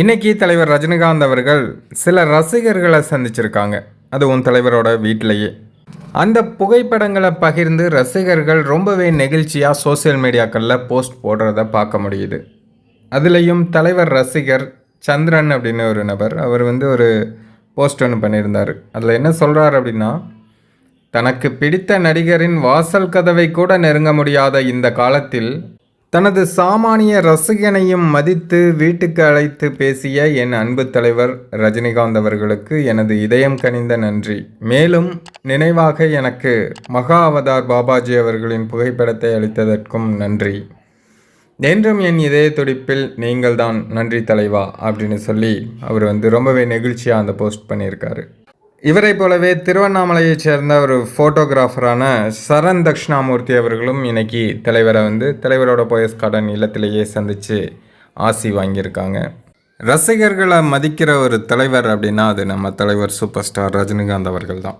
இன்னைக்கு தலைவர் ரஜினிகாந்த் அவர்கள் சில ரசிகர்களை சந்திச்சிருக்காங்க. அதுவும் தலைவரோட வீட்டிலேயே. அந்த புகைப்படங்களை பகிர்ந்து ரசிகர்கள் ரொம்பவே நெகிழ்ச்சியாக சோஷியல் மீடியாக்களில் போஸ்ட் போடுறத பார்க்க முடியுது. அதுலேயும் தலைவர் ரசிகர் சந்திரன் அப்படின்னு ஒரு நபர் அவர் வந்து ஒரு போஸ்ட் ஒன்று பண்ணியிருந்தார். அதில் என்ன சொல்கிறார் அப்படின்னா தனக்கு பிடித்த நடிகரின் வாசல் கதவை கூட நெருங்க முடியாத இந்த காலத்தில் தனது சாமானிய ரசிகனையும் மதித்து வீட்டுக்கு அழைத்து பேசிய என் அன்பு தலைவர் ரஜினிகாந்த் அவர்களுக்கு எனது இதயம் கனிந்த நன்றி. மேலும் நினைவாக எனக்கு மகா அவதார் பாபாஜி அவர்களின் புகைப்படத்தை அளித்ததற்கும் நன்றி. என்றும் என் இதய துடிப்பில் நீங்கள்தான் நன்றி தலைவா அப்படின்னு சொல்லி அவர் வந்து ரொம்பவே நெகிழ்ச்சியாக அந்த போஸ்ட் பண்ணியிருக்காரு. இவரை போலவே திருவண்ணாமலையைச் சேர்ந்த ஒரு ஃபோட்டோகிராஃபரான சரண் தக்ஷணாமூர்த்தி அவர்களும் இன்னைக்கு தலைவரை வந்து தலைவரோட போயஸ் கார்டன் இல்லத்திலேயே சந்தித்து ஆசி வாங்கியிருக்காங்க. ரசிகர்களை மதிக்கிற ஒரு தலைவர் அப்படின்னா அது நம்ம தலைவர் சூப்பர் ஸ்டார் ரஜினிகாந்த் அவர்கள் தான்